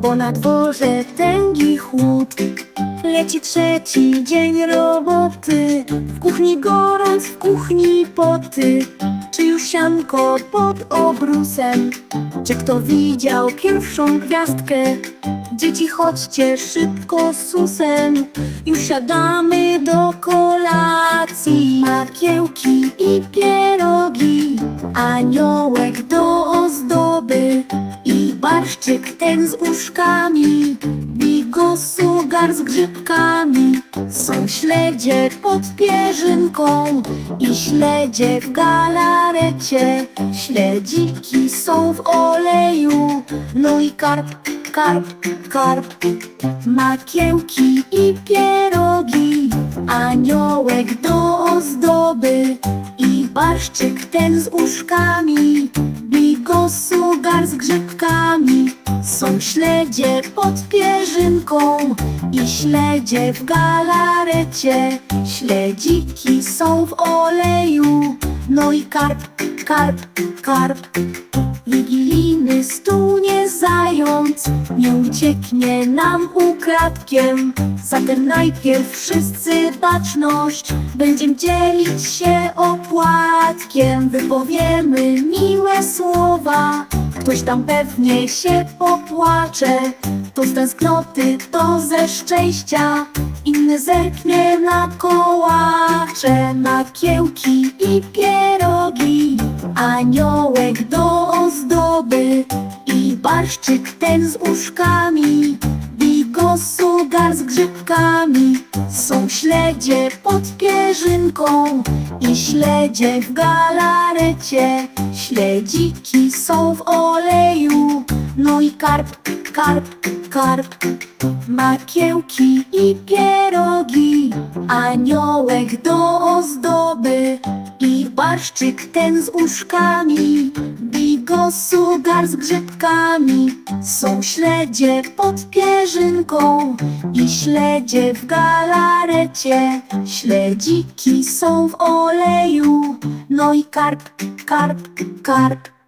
bo na dworze tęgi chłód. Leci trzeci dzień roboty, w kuchni gorąc, w kuchni poty. Czy już sianko pod obrusem? Czy kto widział pierwszą gwiazdkę? Dzieci chodźcie szybko susem, już siadamy do kolacji. Makiełki i pierogi, aniołek i barszczyk ten z uszkami. Bigosugar z grzybkami, są śledzie pod pierzynką i śledzie w galarecie. Śledziki są w oleju, no i karp, karp, karp. Makiełki i pierogi, aniołek do ozdoby i barszczyk ten z uszkami. Bigosugar z grzybkami, są śledzie pod pierzynką i śledzie w galarecie. Śledziki są w oleju, no i karp, karp, karp. Wigilijny stół nie zając, nie ucieknie nam ukradkiem. Zatem najpierw wszyscy baczność, będziemy dzielić się opłatkiem. Wypowiemy miłe słowa, ktoś tam pewnie się popłacze. To z tęsknoty, to ze szczęścia, inny zerknie na kołacze. Makiełki i pierogi, aniołek do i barszczyk ten z uszkami. Bigosugar z grzybkami, są śledzie pod pierzynką i śledzie w galarecie. Śledziki są w oleju, no i karp, karp, karp. Makiełki i pierogi, aniołek do ozdoby i barszczyk ten z uszkami. Bigosugar z grzybkami, są śledzie pod pierzynką i śledzie w galarecie. Śledziki są w oleju, no i karp, karp, karp.